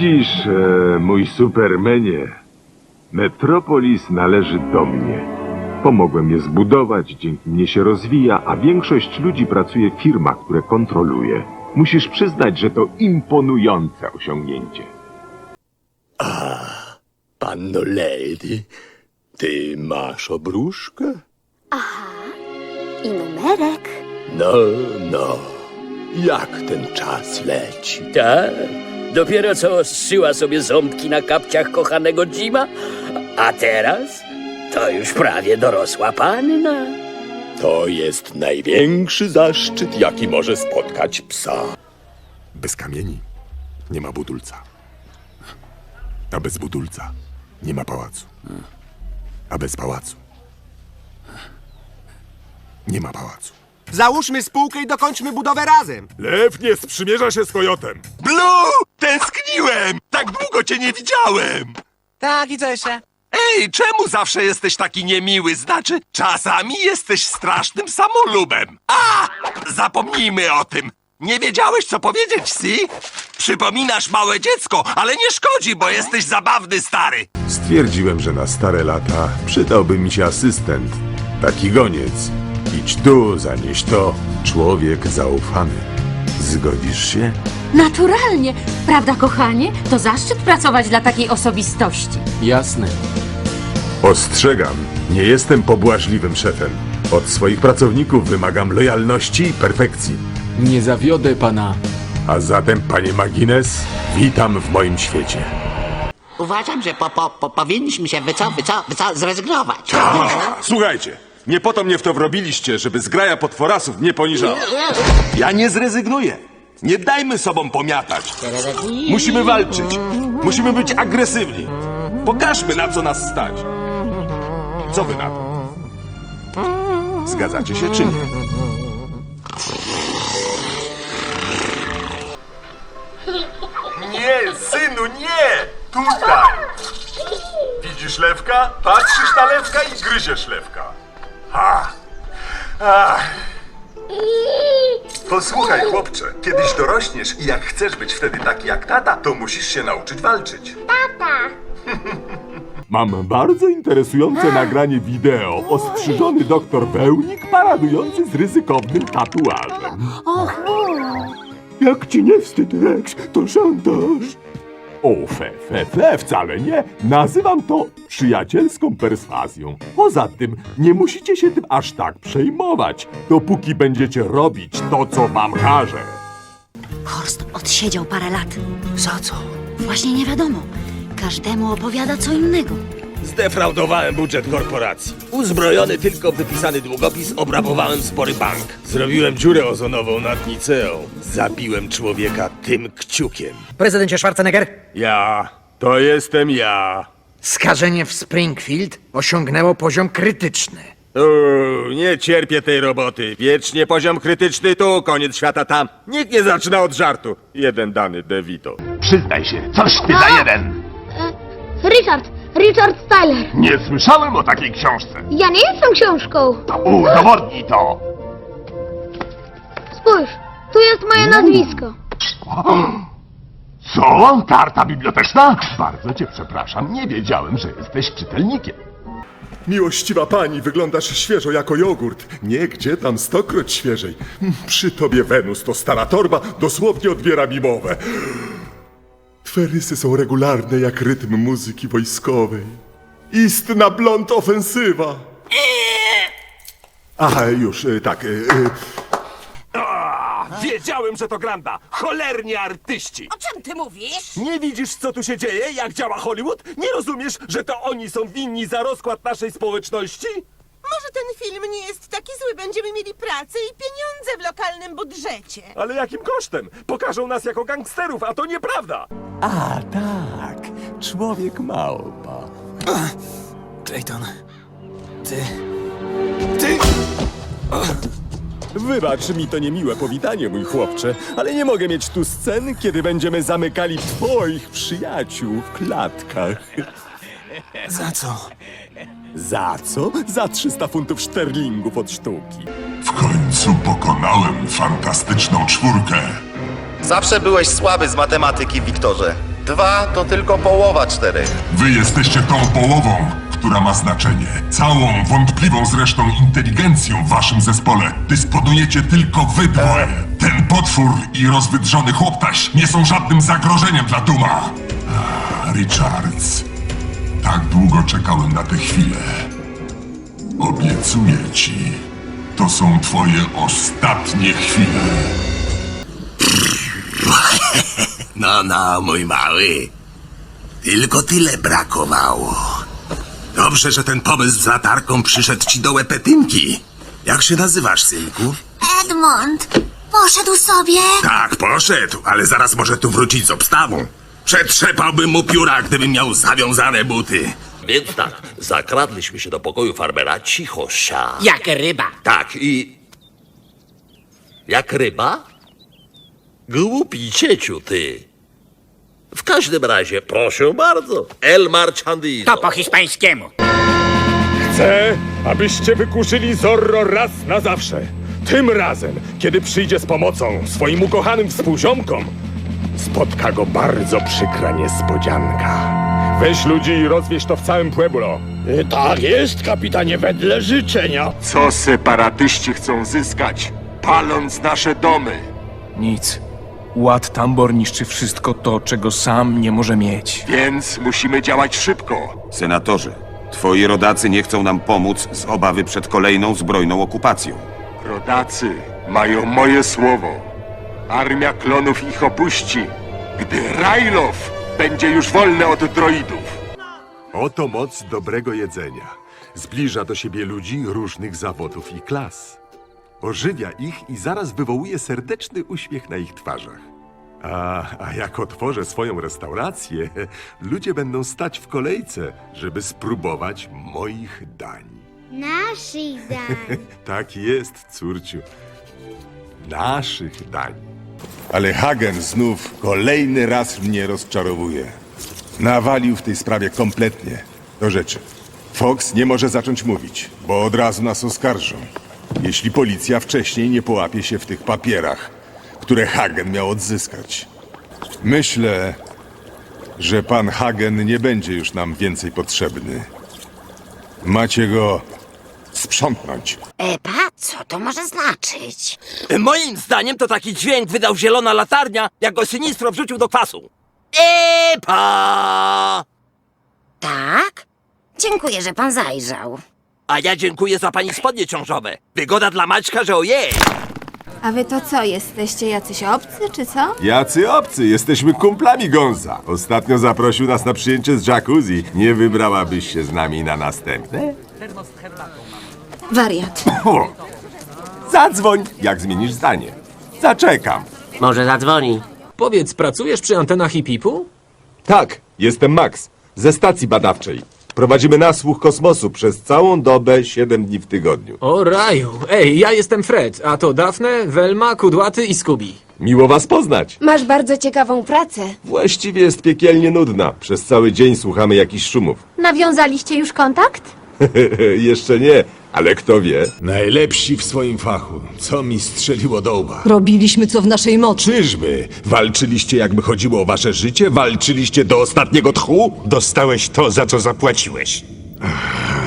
Widzisz, e, mój supermenie, Metropolis należy do mnie. Pomogłem je zbudować, dzięki mnie się rozwija, a większość ludzi pracuje w firmach, które kontroluje. Musisz przyznać, że to imponujące osiągnięcie. Panno Lady, ty masz obruszkę? I numerek. No, no. Jak ten czas leci? Tak? Dopiero co zszyła sobie ząbki na kapciach kochanego Jima, a teraz to już prawie dorosła panna. To jest największy zaszczyt, jaki może spotkać psa. Bez kamieni nie ma budulca. A bez budulca nie ma pałacu. A bez pałacu nie ma pałacu. Załóżmy spółkę i dokończmy budowę razem. Lew nie sprzymierza się z kojotem. Blue! Tęskniłem! Tak długo cię nie widziałem! Tak, widzę się. Ej, czemu zawsze jesteś taki niemiły? Znaczy, czasami jesteś strasznym samolubem. A! Zapomnijmy o tym. Nie wiedziałeś, co powiedzieć, si? Przypominasz małe dziecko, ale nie szkodzi, bo jesteś zabawny, stary. Stwierdziłem, że na stare lata przydałby mi się asystent. Taki goniec. Idź tu, zanieś to. Człowiek zaufany. Zgodzisz się? Naturalnie, prawda, kochanie? To zaszczyt pracować dla takiej osobistości. Jasne. Ostrzegam, nie jestem pobłażliwym szefem. Od swoich pracowników wymagam lojalności i perfekcji. Nie zawiodę pana. A zatem, panie Magines, witam w moim świecie. Uważam, że po, po, po, powinniśmy się wyco, wyco, wyco, zrezygnować. Słuchajcie, nie po to mnie w to wrobiliście, żeby zgraja potworasów mnie poniżała. Ja nie zrezygnuję. Nie dajmy sobą pomiatać. Musimy walczyć. Musimy być agresywni. Pokażmy, na co nas stać. Co wy na to? Zgadzacie się czy nie? Nie, synu, nie! Tutaj! Widzisz lewka? Patrzysz na lewka i gryziesz lewka. Ha! Ach. Posłuchaj, chłopcze, kiedyś dorośniesz i jak chcesz być wtedy taki jak tata, to musisz się nauczyć walczyć. Mam bardzo interesujące nagranie wideo. Ostrzyżony doktor Pełnik paradujący z ryzykownym tatuażem. Jak ci nie wstyd, Rex, to szantaż. O, fe, fe, fe, wcale nie. Nazywam to przyjacielską perswazją. Poza tym, nie musicie się tym aż tak przejmować, dopóki będziecie robić to, co wam każę. Horst odsiedział parę lat. Za co? Właśnie nie wiadomo. Każdemu opowiada co innego. Zdefraudowałem budżet korporacji. Uzbrojony tylko w wypisany długopis, obrabowałem spory bank. Zrobiłem dziurę ozonową nad Niceą. Zabiłem człowieka tym kciukiem. Prezydencie Schwarzenegger, Ja, to jestem ja. skażenie w Springfield osiągnęło poziom krytyczny. Uuu, nie cierpię tej roboty. Wiecznie poziom krytyczny tu, koniec świata tam. Nikt nie zaczyna od żartu. Jeden dany DeVito. Przyznaj się, coś ty za jeden! Richard, Richard Styler. Nie słyszałem o takiej książce. Ja nie jestem książką. To udowodnij to! Spójrz, tu jest moje nazwisko. Co? Karta biblioteczna? Bardzo cię przepraszam, nie wiedziałem, że jesteś czytelnikiem. Miłościwa pani, wyglądasz świeżo jako jogurt. Nie, gdzie tam stokroć świeżej. Przy tobie Wenus to stara torba, dosłownie odbiera mi mowę. Twe rysy są regularne jak rytm muzyki wojskowej. Istna blond ofensywa. Aha, już, y, tak. y, y, Wiedziałem, że to Granda. Cholernie artyści. O czym ty mówisz? Nie widzisz, co tu się dzieje, jak działa Hollywood? Nie rozumiesz, że to oni są winni za rozkład naszej społeczności? Może ten film nie jest taki zły, będziemy mieli pracę i pieniądze w lokalnym budżecie. Ale jakim kosztem? Pokażą nas jako gangsterów, a to nieprawda. A tak, człowiek małpa. Clayton, ty... Wybacz mi to niemiłe powitanie, mój chłopcze, ale nie mogę mieć tu scen, kiedy będziemy zamykali twoich przyjaciół w klatkach. Za co? Za co? Za 300 funtów szterlingów od sztuki. W końcu pokonałem fantastyczną czwórkę. Zawsze byłeś słaby z matematyki, Wiktorze. Dwa to tylko połowa czterech. Wy jesteście tą połową, która ma znaczenie. Całą wątpliwą zresztą inteligencją w waszym zespole dysponujecie tylko wy dwoje. Ten potwór i rozwydrzony chłoptaś nie są żadnym zagrożeniem dla Duma. Ah, Richards, tak długo czekałem na tę chwilę. Obiecuję ci, to są twoje ostatnie chwile. No, no, mój mały. Tylko tyle brakowało. Dobrze, że ten pomysł z latarką przyszedł ci do łepetynki. Jak się nazywasz, synku? Edmond, poszedł sobie. Tak, poszedł, ale zaraz może tu wrócić z obstawą. Przetrzepałbym mu pióra, gdybym miał zawiązane buty. Więc tak, zakradliśmy się do pokoju farmera cicho sia. Jak ryba. Tak, i... Jak ryba? Głupi cieciu, ty. W każdym razie, proszę bardzo, El Marchandino. To po hiszpańskiemu. Chcę, abyście wykurzyli Zorro raz na zawsze. Tym razem, kiedy przyjdzie z pomocą swoim ukochanym współziomkom, spotka go bardzo przykra niespodzianka. Weź ludzi i rozwieź to w całym Pueblo. Tak jest, kapitanie, wedle życzenia. Co separatyści chcą zyskać, paląc nasze domy? Nic. Ład Tambor niszczy wszystko to, czego sam nie może mieć. Więc musimy działać szybko. Senatorze, twoi rodacy nie chcą nam pomóc z obawy przed kolejną zbrojną okupacją. Rodacy mają moje słowo. Armia klonów ich opuści, gdy Rajlow będzie już wolny od droidów. Oto moc dobrego jedzenia. Zbliża do siebie ludzi różnych zawodów i klas. Ożywia ich i zaraz wywołuje serdeczny uśmiech na ich twarzach. A, a jak otworzę swoją restaurację, ludzie będą stać w kolejce, żeby spróbować moich dań. Naszych dań. Tak jest, córciu. Naszych dań. Ale Hagen znów kolejny raz mnie rozczarowuje. Nawalił w tej sprawie kompletnie. Do rzeczy. Fox nie może zacząć mówić, bo od razu nas oskarżą. Jeśli policja wcześniej nie połapie się w tych papierach, które Hagen miał odzyskać. Myślę, że pan Hagen nie będzie już nam więcej potrzebny. Macie go sprzątnąć. Epa, co to może znaczyć? Moim zdaniem to taki dźwięk wydał zielona latarnia, jak go Sinistro wrzucił do kwasu. Epa! Tak? Dziękuję, że pan zajrzał. A ja dziękuję za pani spodnie ciążowe. Wygoda dla Maćka, że ojej! A wy to co, jesteście jacyś obcy, czy co? Jacy obcy, jesteśmy kumplami Gonza. Ostatnio zaprosił nas na przyjęcie z jacuzzi. Nie wybrałabyś się z nami na następne? Wariat. O! Zadzwoń, jak zmienisz zdanie. Zaczekam. Może zadzwoni. Powiedz, pracujesz przy antenach i pipu? Tak, jestem Max, ze stacji badawczej. Prowadzimy nasłuch kosmosu przez całą dobę, 7 dni w tygodniu. O raju. Ej, ja jestem Fred, a to Dafne, Velma, Kudłaty i Scooby. Miło was poznać. Masz bardzo ciekawą pracę. Właściwie jest piekielnie nudna. Przez cały dzień słuchamy jakichś szumów. Nawiązaliście już kontakt? Jeszcze nie, ale kto wie. Najlepsi w swoim fachu. Co mi strzeliło do łba? Robiliśmy co w naszej mocy. Czyżby? Walczyliście jakby chodziło o wasze życie? Walczyliście do ostatniego tchu? Dostałeś to, za co zapłaciłeś.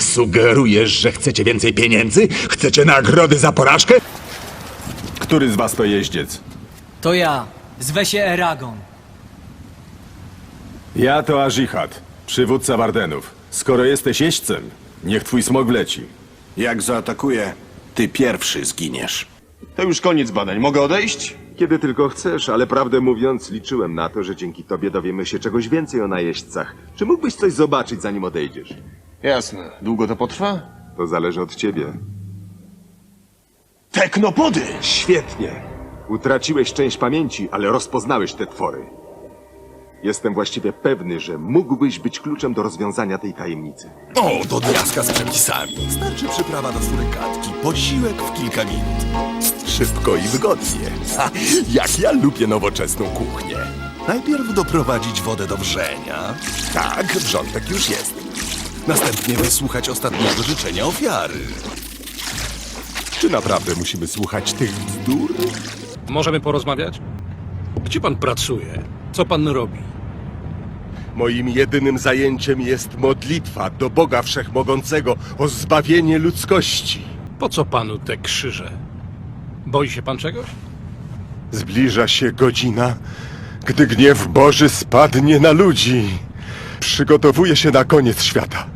Sugerujesz, że chcecie więcej pieniędzy? Chcecie nagrody za porażkę? Który z was to jeździec? To ja. Zwę się Eragon. Ja to Ażihat, przywódca Wardenów. Skoro jesteś jeźdźcem, niech twój smog wleci. Jak zaatakuję, ty pierwszy zginiesz. To już koniec badań. Mogę odejść? Kiedy tylko chcesz, ale prawdę mówiąc, liczyłem na to, że dzięki tobie dowiemy się czegoś więcej o najeźdźcach. Czy mógłbyś coś zobaczyć, zanim odejdziesz? Jasne. Długo to potrwa? To zależy od ciebie. Teknopody! Świetnie. Utraciłeś część pamięci, ale rozpoznałeś te twory. Jestem właściwie pewny, że mógłbyś być kluczem do rozwiązania tej tajemnicy. O, do diaska z przepisami. Starczy przyprawa do surykatki. Posiłek w kilka minut. Szybko i wygodnie. Ha, jak ja lubię nowoczesną kuchnię. Najpierw doprowadzić wodę do wrzenia. Tak, wrzątek już jest. Następnie wysłuchać ostatniego życzenia ofiary. Czy naprawdę musimy słuchać tych bzdur? Możemy porozmawiać? Gdzie pan pracuje? Co pan robi? Moim jedynym zajęciem jest modlitwa do Boga Wszechmogącego o zbawienie ludzkości. Po co panu te krzyże? Boi się pan czegoś? Zbliża się godzina, gdy gniew Boży spadnie na ludzi. Przygotowuje się na koniec świata.